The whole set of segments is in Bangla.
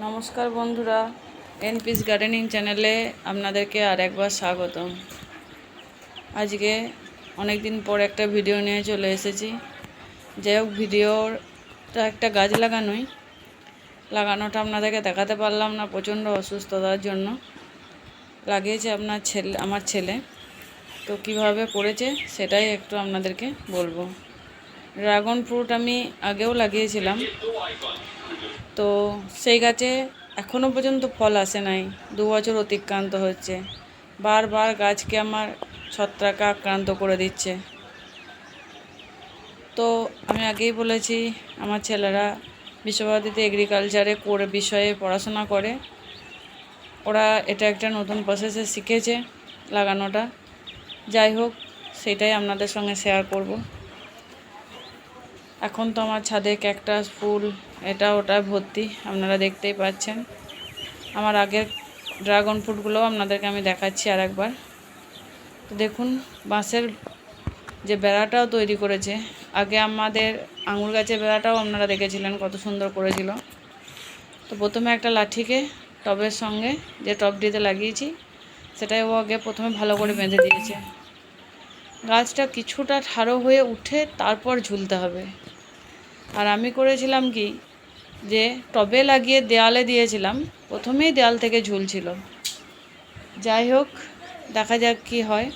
নমস্কার বন্ধুরা এনপিস গার্ডেনিং চ্যানেলে আপনাদেরকে আর একবার স্বাগতম। আজকে অনেক দিন পর একটা ভিডিও নিয়ে চলে এসেছি। যাই হোক ভিডিওটা একটা গাছ লাগানোই। লাগানোটা আপনাদেরকে দেখাতে পারলাম না প্রচণ্ড অসুস্থতার জন্য। লাগিয়েছে আপনার ছেলে, আমার ছেলে। তো কীভাবে করেছে সেটাই একটু আপনাদেরকে বলব। ড্রাগন ফ্রুট আমি আগেও লাগিয়েছিলাম। তো সেই গাছে এখনও পর্যন্ত ফল আসে নাই। দু বছর অতিক্রান্ত হচ্ছে বারবার গাছকে আমার ছত্রাকা আক্রান্ত করে দিচ্ছে। তো আমি আগেই বলেছি, আমার ছেলেরা বিশ্বভারতীতে এগ্রিকালচারে করে বিষয়ে পড়াশোনা করে। ওরা এটা একটা নতুন প্রসেসে শিখেছে লাগানোটা। যাই হোক, সেটাই আপনাদের সঙ্গে শেয়ার করব। এখন তো আমার ছাদে ক্যাকটাস, ফুল, এটা, ওটা ভর্তি, আপনারা দেখতেই পাচ্ছেন। আমার আগের ড্রাগন ফ্রুটগুলোও আপনাদেরকে আমি দেখাচ্ছি আর একবার তো দেখুন, বাঁশের যে বেড়াটাও তৈরি করেছে। আগে আমাদের আঙুর গাছের বেড়াটাও আপনারা দেখেছিলেন কত সুন্দর করেছিল। তো প্রথমে একটা লাঠিকে টবের সঙ্গে যে টবটিতে লাগিয়েছি, সেটাই ও আগে প্রথমে ভালো করে বেঁধে দিয়েছে। গাছটা কিছুটা ঠাড়ো হয়ে উঠে তারপর ঝুলতে হবে। আর আমি করেছিলাম কি, যে টবে লাগিয়ে দেয়ালে দিয়েছিলাম, প্রথমেই দেয়াল থেকে ঝুলছিল যাই হোক, দেখা যাক কি হয়।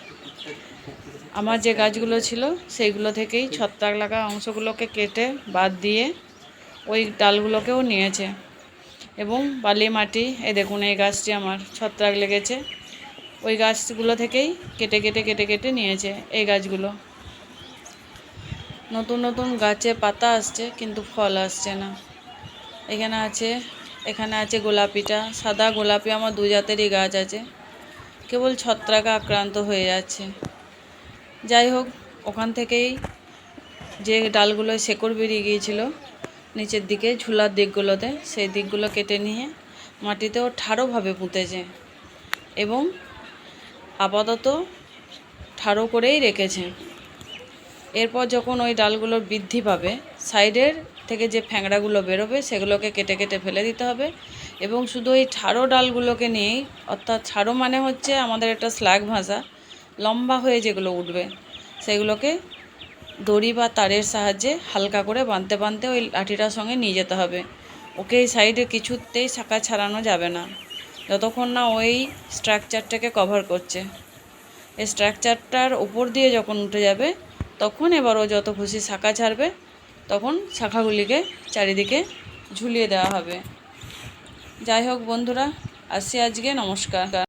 আমার যে গাছগুলো ছিল, সেইগুলো থেকেই ছত্রাক লাগা অংশগুলোকে কেটে বাদ দিয়ে ওই ডালগুলোকেও নিয়েছে। এবং বালি মাটি, এ দেখুন এই গাছটি আমার, ছত্রাক লেগেছে। ওই গাছগুলো থেকেই কেটে কেটে কেটে কেটে নিয়েছে এই গাছগুলো। নতুন নতুন গাছে পাতা আসছে, কিন্তু ফল আসছে না। এখানে আছে এখানে আছে গোলাপিটা, সাদা গোলাপি আমার দু জাতেরই গাছ আছে। কেবল ছত্রাকা আক্রান্ত হয়ে যাচ্ছে। যাই হোক, ওখান থেকেই যে ডালগুলো শেকড় বেরিয়ে গিয়েছিল, নিচের দিকে ঝুলার দিকগুলোতে, সেই দিকগুলো কেটে নিয়ে মাটিতেও ঠাড়োভাবে পুঁতেছে এবং আপাতত ঠাড়ো করেই রেখেছে। এরপর যখন ওই ডালগুলোর বৃদ্ধি পাবে, সাইডের থেকে যে ফ্যাংড়াগুলো বেরোবে সেগুলোকে কেটে কেটে ফেলে দিতে হবে এবং শুধু ওই ছাড়ো ডালগুলোকে নিয়েই, অর্থাৎ ছাড়ো মানে হচ্ছে আমাদের একটা স্ল্যাগ ভাষা লম্বা হয়ে যেগুলো উঠবে, সেগুলোকে দড়ি বা তারের সাহায্যে হালকা করে বাঁধতে বাঁধতে ওই লাঠিটার সঙ্গে নিয়ে যেতে হবে। ওকে এই সাইডে কিছুতেই শাখা ছাড়ানো যাবে না। যতক্ষণ না ওই স্ট্রাকচারটাকে কভার করছে। এই স্ট্রাকচারটার উপর দিয়ে যখন উঠে যাবে তখন এবার ও যত খুশি শাখা ছাড়বে, তখন শাখাগুলিকে চারিদিকে ঝুলিয়ে দেওয়া হবে। যাই হোক বন্ধুরা আসি আজকে, নমস্কার।